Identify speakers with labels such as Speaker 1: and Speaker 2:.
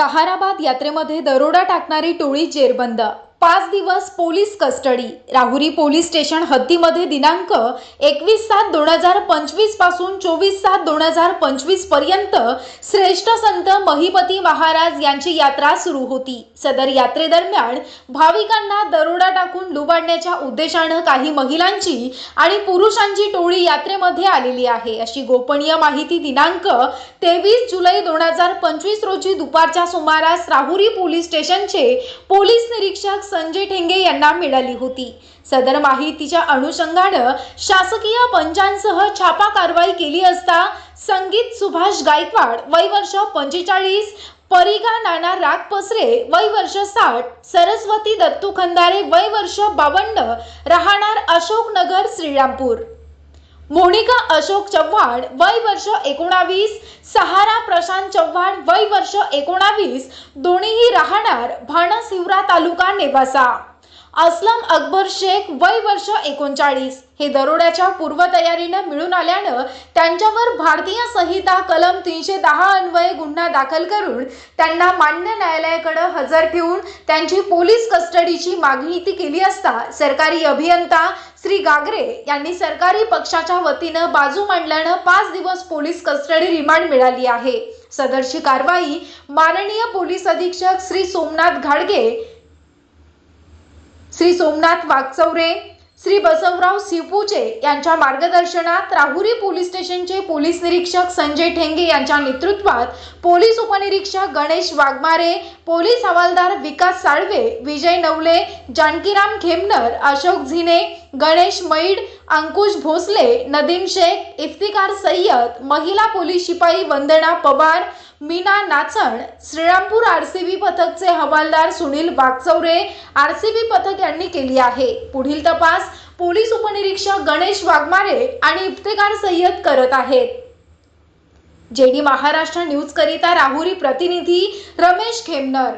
Speaker 1: तहाराबाद यात्रेमध्ये दरोडा टाकणारी टोळी जेरबंद पाच दिवस police custody. Rahuri police station हद्दीमध्ये दिनांक एकवीस सात दोन हजार पंचवीसपासून चोवीस सात दोन हजार पंचवीसपर्यंत श्रेष्ठ संत महिपती महाराज यांची यात्रा सुरू होती. सदर यात्रेदरम्यान भाविकांना दरोडा टाकून लुबाडण्याच्या उद्देशानं काही महिलांची आणि पुरुषांची टोळी यात्रेमध्ये आलेली आहे. अशी गोपनीय माहिती दिनांक तेवीस जुलै दोन हजार पंचवीस रोजी दुपारच्या सुमारास राहुरी पोलीस स्टेशनचे पोलीस निरीक्षक संजय ठेंगे यांना मिळाली होती. सदर माहितीच्या अनुषंगानं शासकीय पंचांसह छापा कारवाई केली असता संगीत सुभाष गायकवाड वय वर्ष पंचेचाळीस परिगा नाना रागपसरे वय वर्ष साठ सरस्वती दत्तू खंदारे वय वर्ष बावन्न राहणार अशोकनगर श्रीरामपूर. मोनिका अशोक चव्हाण वय वर्ष एकोणावीस सहारा प्रशांत चव्हाण वय वर्ष एकोणावीस दोन्हीही राहणार भाणसिवरा तालुका नेवासा. असलम अकबर शेख वय वर्ष एकोणचाळीस. हे दरोड्याच्या पूर्वतयारीनं मिळून आल्यानं त्यांच्यावर भारतीय संहिता कलम तीनशे दहा अन्वये गुन्हा दाखल करून त्यांना मान्य न्यायालयाकडे हजर ठेवून त्यांची पोलीस कस्टडीची मागणी ती केली असता सरकारी अभियंता श्री गागरे यांनी सरकारी पक्षाच्या वतीनं बाजू मांडल्यानं पाच दिवस पोलीस कस्टडी रिमांड मिळाली आहे. सदरची कारवाई माननीय पोलीस अधीक्षक श्री सोमनाथ घाडगे श्री सोमनाथ वागचौरे श्री बसवराव सिपूचे यांच्या मार्गदर्शनात राहुरी पोलीस स्टेशनचे पोलीस निरीक्षक संजय ठेंगे यांच्या नेतृत्वात पोलीस उपनिरीक्षक गणेश वाघमारे पोलीस हवालदार विकास साळवे विजय नवले जानकीराम खेमनर अशोक झिने गणेश मैड अंकुश भोसले नदीम शेख इफ्तिकार सय्यद महिला पोलीस शिपाई वंदना पवार मीना नाचण श्रीरामपूर आरसीबी पथकचे हवालदार सुनील वागचौरे आरसीबी पथक यांनी केली आहे. पुढील तपास पोलीस उपनिरीक्षक गणेश वाघमारे आणि इफ्तेकार सय्यद करत आहेत. जेडी महाराष्ट्र न्यूज करिता राहुरी प्रतिनिधी रमेश खेमनर.